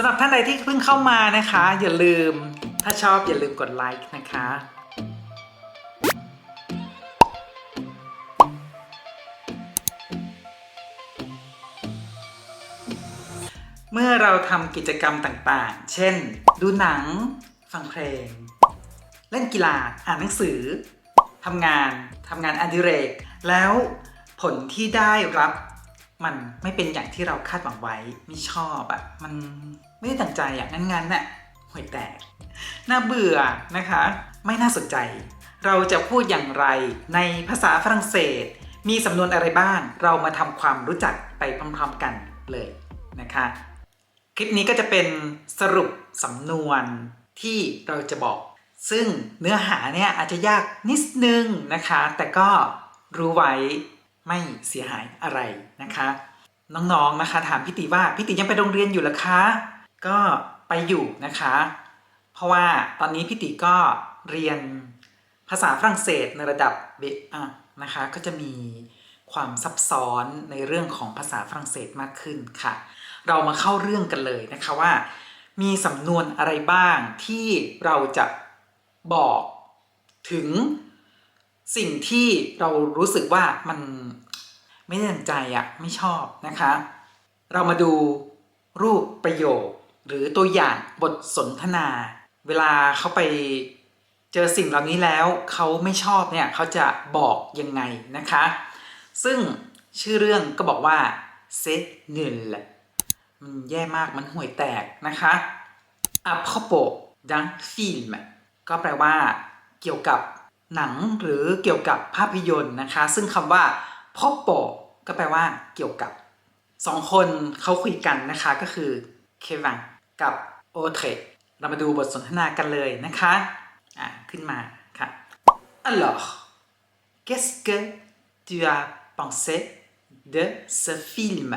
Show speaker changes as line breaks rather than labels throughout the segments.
ำหรับท่านใดที่เพิ่งเข้ามานะคะ อย่าลืมถ้าชอบอย่าลืมกดไลค์นะคะเมื่อเราทำกิจกรรมต่างๆ เช่น ดูหนัง ฟังเพลง เล่นกีฬา อ่านหนังสือ ทำงาน ทำงานอดิเรก แล้วผลที่ได้รับมันไม่เป็นอย่างที่เราคาดหวังไว้ ไม่ชอบอะมัน ไม่ได้ตั้งใจอะงั้นๆน่ะห่วยแตก น่าเบื่อนะคะ ไม่น่าสนใจ เราจะพูดอย่างไรในภาษาฝรั่งเศส มีสำนวนอะไรบ้าง เรามาทำความรู้จักไปพร้อมๆกันเลยนะคะ คลิปนี้ก็จะเป็นสรุปสำนวนที่เราจะบอก ซึ่งเนื้อหาเนี่ยอาจจะยากนิดนึงนะคะ แต่ก็รู้ไว้ไม่เสียหายอะไรนะคะ น้องๆนะคะ ถามพี่ติว่าพี่ติยังไปโรงเรียนอยู่หรอคะ ก็ไปอยู่นะคะ เพราะว่าตอนนี้พี่ติก็เรียนภาษาฝรั่งเศสในระดับเบอะนะคะก็จะมีความซับซ้อนในเรื่องของภาษาฝรั่งเศสมากขึ้นค่ะ เรามาเข้าเรื่องกันเลยนะคะว่า มีสำนวนอะไรบ้างที่เราจะบอกถึงสิ่งที่เรารู้สึกว่ามันไม่ได้ดังใจอะไม่ชอบนะคะ เรามาดูรูปประโยค หรือตัวอย่างบทสนทนา เวลาเขาไปเจอสิ่งเหล่านี้แล้วเขาไม่ชอบเนี่ยเขาจะบอกยังไงนะคะ ซึ่งชื่อเรื่องก็บอกว่า c'est nul มันแย่มากมันห่วยแตกนะคะ à propos d'un film ก็แปลว่า เกี่ยวกับหนังหรือเกี่ยวกับภาพยนตร์นะคะ ซึ่งคำว่า propos ก็แปลว่า เกี่ยวกับสองคนเขาคุยกันนะคะก็คือ เควังกับโอเทรเรามาดูบทสนทนากันเลยนะคะอ่ะขึ้นมาค่ะ alors qu'est-ce que tu as pensé de ce film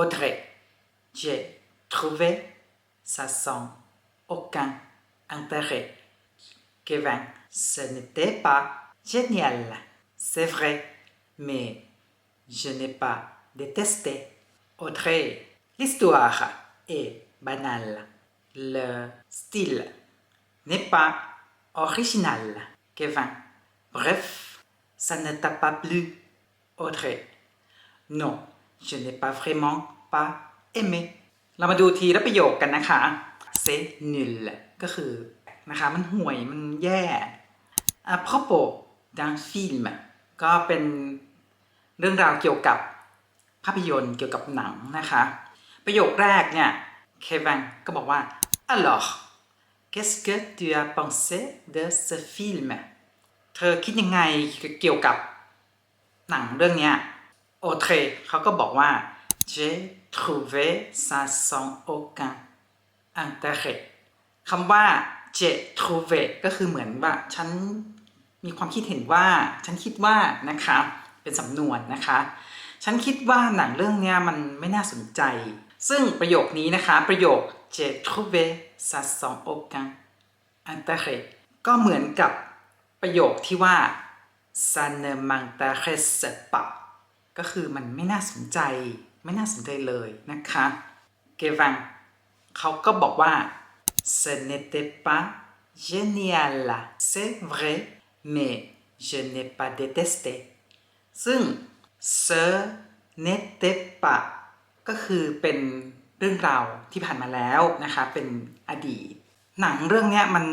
Audrey j'ai trouvé ça sans aucun intérêt. Kevin, ce n'était pas génial, c'est vrai, mais je n'ai pas détesté. Audrey, l'histoire Est banal. Le style n'est pas original. Kevin, bref, ça ne t'a pas plu. Audrey, non, je n'ai pas vraiment pas aimé. เรามาดูทีละประโยคกันนะคะ c'est nul ก็คือนะคะมันห่วยมันแย่ à propos d'un film ก็เป็นเรื่องราวเกี่ยวกับภาพยนตร์เกี่ยวกับหนังนะคะ ประโยคแรกเนี่ยเควินก็บอกว่า alors qu'est-ce que tu as pensé de ce film เธอคิดยังไงเกี่ยวกับหนังเรื่องเนี้ยโอเทเขาก็บอกว่า j'ai trouvé ça sans aucun intérêt คำว่า j'ai trouvé ก็คือเหมือนว่าฉันมีความคิดเห็นว่า ฉันคิดว่านะคะเป็นสำนวนนะคะ ฉันคิดว่าหนังเรื่องเนี้ยมันไม่น่าสนใจ ซึ่งประโยคนี้นะคะ ประโยค j'ai trouvé ça sans aucun intérêt ก็เหมือนกับประโยคที่ว่า ça ne m'intéresse pas ก็คือมันไม่น่าสนใจ ไม่น่าสนใจเลยนะคะเกวังเขาก็บอกว่า ce n'était pas génial c'est vrai mais je n'ai pas détesté ซึ่ง ce n'était pas ก็คือเป็นเรื่องราวที่ผ่านมาแล้วนะคะเป็นอดีต หนังเรื่องนี้มัน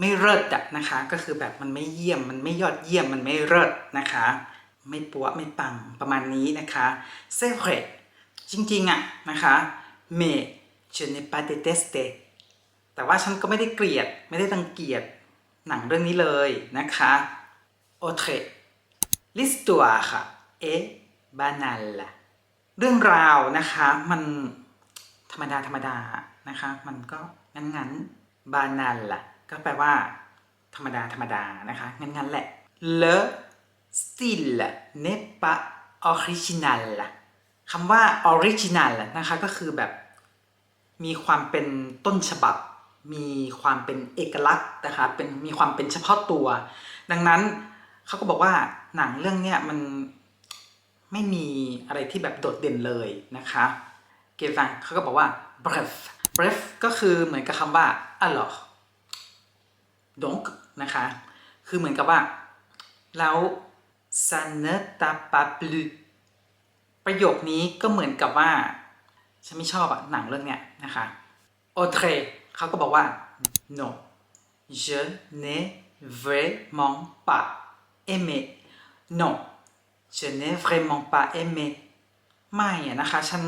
ไม่เลิศอะนะคะ ก็คือแบบมันไม่เยี่ยมมันไม่ยอดเยี่ยมมันไม่เลิศนะคะ ไม่ปัวไม่ปังประมาณนี้นะคะ c'est vrai จริงๆอะนะคะ mais je n'ai pas détesté แต่ว่าฉันก็ไม่ได้เกลียดไม่ได้รังเกียจหนังเรื่องนี้เลยนะคะ autre l'histoire est banale เรื่องราวนะคะ มันธรรมดาธรรมดานะคะ มันก็งั้นๆ banal ก็แปลว่า ธรรมดาธรรมดานะคะ งั้นๆแหละ le style n'est pas original คำว่า original นะคะ ก็คือแบบ มีความเป็นต้นฉบับ มีความเป็นเอกลักษณ์นะคะ เป็นมีความเป็นเฉพาะตัว ดังนั้นเขาก็บอกว่าหนังเรื่องเนี้ยมัน ไม่มีอะไรที่แบบโดดเด่นเลยนะคะเกวังเขาก็บอกว่า bref bref ก็คือเหมือนกับคำว่า alors donc นะคะ คือเหมือนกับว่า แล้ว ça ne t'a pas plu ประโยคนี้ก็เหมือนกับว่า ฉันไม่ชอบอะหนังเรื่องเนี้ยนะคะ autre เขาก็บอกว่า no je n'ai vraiment pas aimé non je n'ai vraiment pas aimé ไม่อะนะคะ ฉัน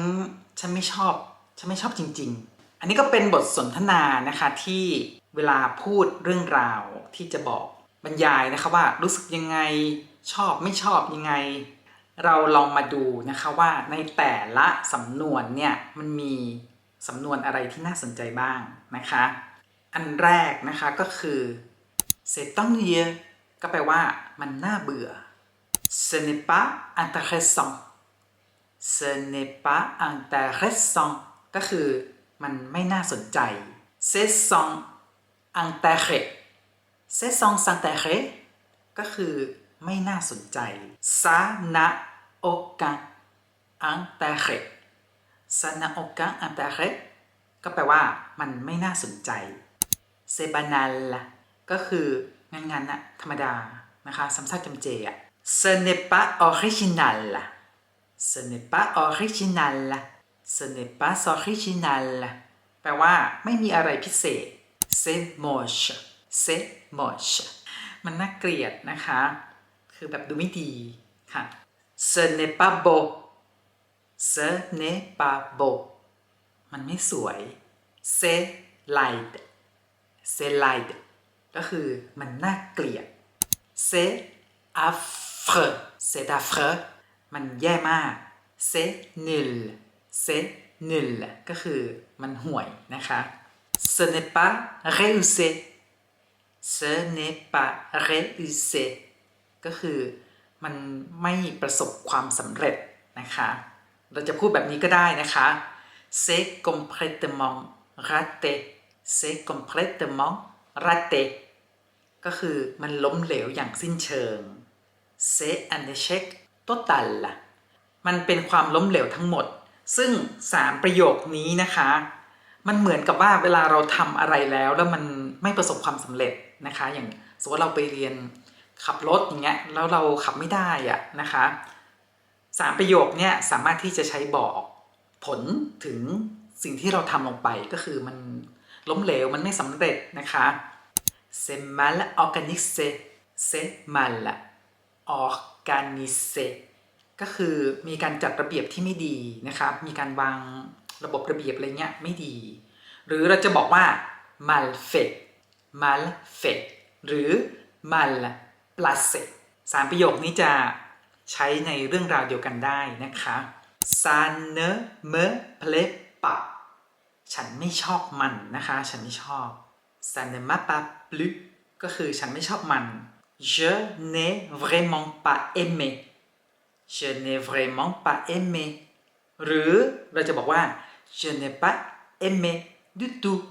ฉันไม่ชอบ ฉันไม่ชอบจริง ๆ อันนี้ก็เป็นบทสนทนานะคะที่เวลาพูดเรื่องราวที่จะบอกบรรยายนะคะว่ารู้สึกยังไงชอบไม่ชอบยังไง เราลองมาดูนะคะว่าในแต่ละสำนวนเนี่ยมันมีสำนวนอะไรที่น่าสนใจบ้างนะคะ อันแรกนะคะก็คือ c'est ennuyeux ก็แปลว่ามันน่าเบื่อ ce n'est pas intéressant ce n'est pas intéressant ก็คือมันไม่น่าสนใจ c'est sans intérêt c'est sans intérêt ก็คือไม่น่าสนใจ ça n'a aucun intérêt ça n'a aucun intérêt ก็แปลว่ามันไม่น่าสนใจ c'est banal ก็คืองั้นๆน่ะธรรมดานะคะซ้ำซากจำเจอะ ce n'est pas original ce n'est pas original ce n'est pas original แปลว่า ไม่มีอะไรพิเศษ c'est moche c'est moche มันน่าเกลียดนะคะ คือแบบดูไม่ดีค่ะ ce n'est pas beau ce n'est pas beau มันไม่สวย c'est laid c'est laid ก็คือมันน่าเกลียด c'est affreux. Affreux c'est affreux มันแย่มาก c'est nul c'est nul ก็คือมันห่วยนะคะ ce n'est pas réussi ce n'est pas réussi ก็คือมันไม่ประสบความสำเร็จนะคะ เราจะพูดแบบนี้ก็ได้นะคะ c'est complètement raté c'est complètement raté ก็คือมันล้มเหลวอย่างสิ้นเชิง c'est un échec total มันเป็นความล้มเหลวทั้งหมด ซึ่ง 3 ประโยคนี้นะคะ มันเหมือนกับว่าเวลาเราทำอะไรแล้วแล้วมันไม่ประสบความสำเร็จนะคะ อย่างสมมติเราไปเรียนขับรถอย่างเงี้ยแล้วเราขับไม่ได้อะนะคะสามประโยคเนี่ยสามารถที่จะใช้บอกผลถึงสิ่งที่เราทำลงไปก็คือมันล้มเหลวมันไม่สำเร็จนะคะ c'est mal organisé c'est mal organisé ก็คือมีการจัดระเบียบที่ไม่ดีนะคะมีการวางระบบระเบียบอะไรเงี้ยไม่ดี หรือเราจะบอกว่า mal fait mal fait หรือ mal placé สามประโยคนี้จะใช้ในเรื่องราวเดียวกันได้นะคะ ça ne me plaît pas ฉันไม่ชอบมันนะคะ ฉันไม่ชอบ ça ne m'a pas plu ก็คือฉันไม่ชอบมัน je n'ai vraiment pas aimé je n'ai vraiment pas aimé หรือเราจะบอกว่า je n'ai pas aimé du tout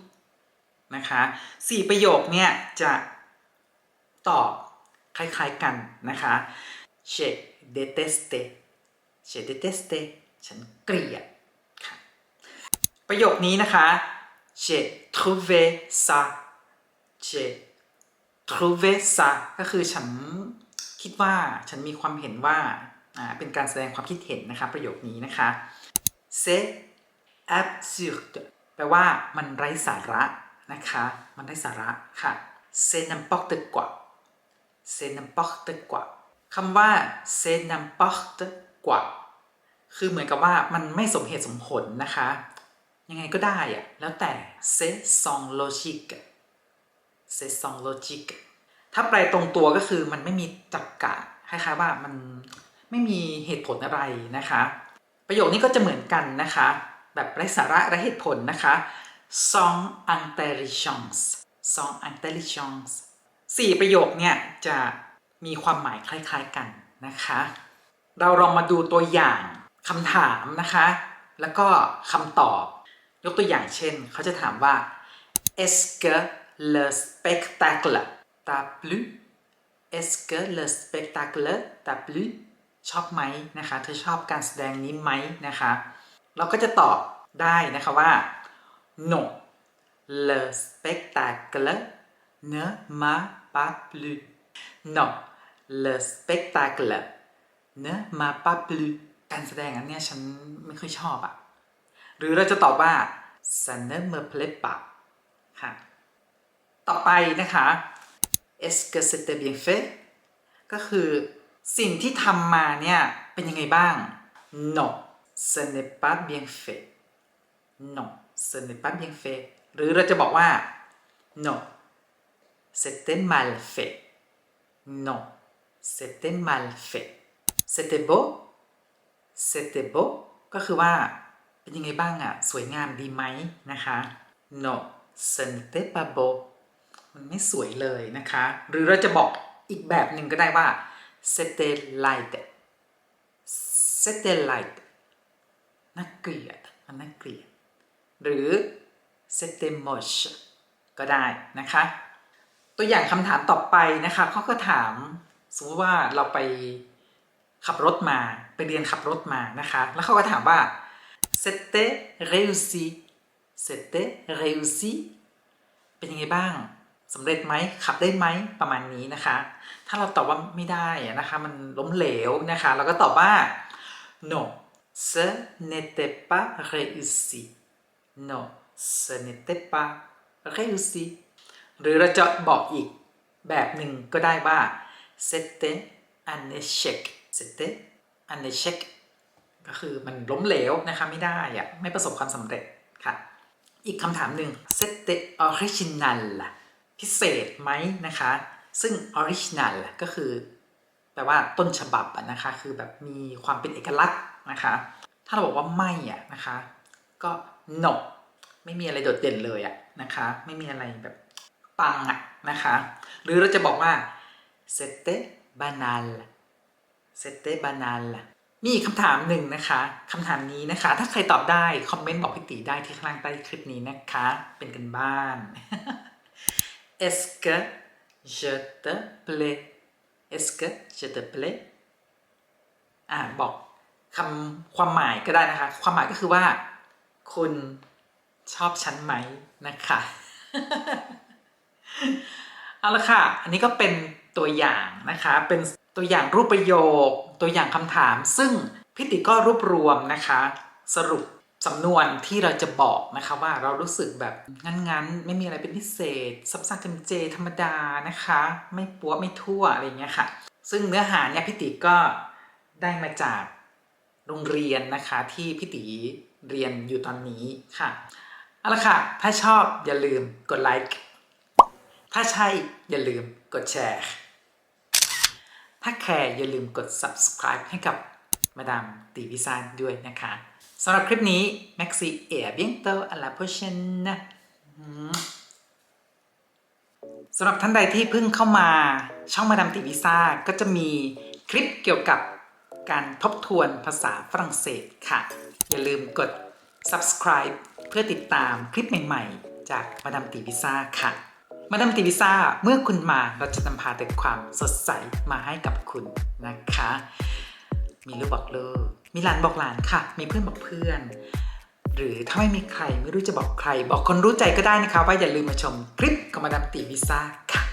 นะคะสี่ประโยคเนี่ยจะตอบคล้ายๆกันนะคะ j'ai détesté j'ai détesté ฉันเกลียดประโยคนี้นะคะ j'ai trouvé ça j'ai trouvé ça ก็คือฉันคิดว่าฉันมีความเห็นว่าอ่าเป็นการแสดงความคิดเห็นนะคะประโยคนี้นะคะ c'est absurde แปลว่ามันไร้สาระนะคะ มันไร้สาระค่ะ c'est n'importe quoi c'est n'importe quoi คำว่า c'est n'importe quoi คือเหมือนกับว่ามันไม่สมเหตุสมผลนะคะ ยังไงก็ได้อะแล้วแต่ c'est sans logique c'est sans logique ถ้าแปลตรงตัวก็คือมันไม่มีตรรกะคล้ายๆว่ามันไม่มีเหตุผลอะไรนะคะ ประโยคนี้ก็จะเหมือนกันนะคะ แบบไร้สาระไร้เหตุผลนะคะ sans intelligence sans intelligence สี่ประโยคเนี่ยจะมีความหมายคล้ายๆกันนะคะ เราลองมาดูตัวอย่างคำถามนะคะ แล้วก็คำตอบ ยกตัวอย่างเช่น เขาจะถามว่า est-ce que le spectacle t'a plu est-ce que le spectacle t'a plu ชอบไหมนะคะ เธอชอบการแสดงนี้ไหมนะคะ เราก็จะตอบได้นะคะว่า non le spectacle ne m'a pas plu non le spectacle ne m'a pas plu การแสดงอันเนี้ยฉันไม่ค่อยชอบอะหรือเราจะตอบว่า ça ne me plaît pas ค่ะ ต่อไปนะคะ est-ce que c'était bien fait ก็คือสิ่งที่ทำมาเนี่ยเป็นยังไงบ้าง no ce n'est pas bien fait no ce n'est pas bien fait หรือเราจะบอกว่า no c'était mal fait no c'était mal fait c'était beau c'était beau ก็คือว่าเป็นยังไงบ้างอะสวยงามดีไหมนะคะ no ce n'était pas beau มันไม่สวยเลยนะคะ หรือเราจะบอกอีกแบบหนึ่งก็ได้ว่า c'était light c'était light น่าเกลียดมันน่าเกลียด หรือ c'était moche ก็ได้นะคะ ตัวอย่างคำถามต่อไปนะคะเขาก็ถามสมมติว่าเราไปขับรถมาไปเรียนขับรถมานะคะ แล้วเขาก็ถามว่า c'était réussi c'était réussi เป็นยังไงบ้าง สำเร็จไหมขับได้ไหมประมาณนี้นะคะ ถ้าเราตอบว่าไม่ได้นะคะ มันล้มเหลวนะคะ เราก็ตอบว่า no ce n'était pas réussi no ce n'était pas réussi หรือเราจะบอกอีกแบบหนึ่งก็ได้ว่า c'était un échec c'était un échec ก็คือมันล้มเหลวนะคะไม่ได้อะไม่ประสบความสำเร็จค่ะ อีกคำถามหนึ่ง c'était original ล่ะ พิเศษไหมนะคะ ซึ่ง original ก็คือแปลว่าต้นฉบับอะนะคะ คือแบบมีความเป็นเอกลักษณ์นะคะ ถ้าเราบอกว่าไม่อะนะคะ ก็ no ไม่มีอะไรโดดเด่นเลยอะนะคะ ไม่มีอะไรแบบปังอะนะคะ หรือเราจะบอกว่า c'était banal c'était banal มีคำถามหนึ่งนะคะคำถามนี้นะคะ ถ้าใครตอบได้ คอมเมนต์บอกพี่ตีได้ที่ข้างล่างใต้คลิปนี้นะคะ เป็นกันบ้าน Est-ce que je te plais Est-ce que je te plais อ่าบอกคำความหมายก็ได้นะคะ ความหมายก็คือว่า คุณชอบฉันไหมนะคะเอาละค่ะ อันนี้ก็เป็นตัวอย่างนะคะ เป็นตัวอย่างรูปประโยค ตัวอย่างคำถาม ซึ่งพิติก็รวบรวมนะคะ สรุป สำนวนที่เราจะบอกนะคะว่าเรารู้สึกแบบงั้นๆ ไม่มีอะไรเป็นพิเศษซับซ้ำจำเจธรรมดานะคะ ไม่ปัวไม่ทั่วอะไรเงี้ยค่ะ ซึ่งเนื้อหาเนี่ยพิติก็ได้มาจากโรงเรียนนะคะที่พิติเรียนอยู่ตอนนี้ค่ะเอาละค่ะ ถ้าชอบอย่าลืมกดไลค์ถ้าใช่อย่าลืมกดแชร์ถ้าแคร์อย่าลืมกด subscribe ให้กับมาดามตีพิซานด้วยนะคะ สำหรับคลิปนี้ Maxi e a bientôt à la prochaine อืมสำหรับท่านใดที่เพิ่งเข้ามาช่องมาดามติวิซ่าก็จะมีคลิปเกี่ยวกับการทบทวนภาษาฝรั่งเศสค่ะ อย่าลืมกด subscribe เพื่อติดตามคลิปใหม่ๆ จากมาดามติวิซ่าค่ะ มาดามติวิซ่าเมื่อคุณมาเราจะนำพาแต่ความสดใสมาให้กับคุณนะคะ มีลูกบอกลูก มีหลานบอกหลานค่ะ มีเพื่อนบอกเพื่อน หรือถ้าไม่มีใครไม่รู้จะบอกใคร บอกคนรู้ใจก็ได้นะคะ ว่าอย่าลืมมาชมคลิปของมาดามตีวิซ่าค่ะ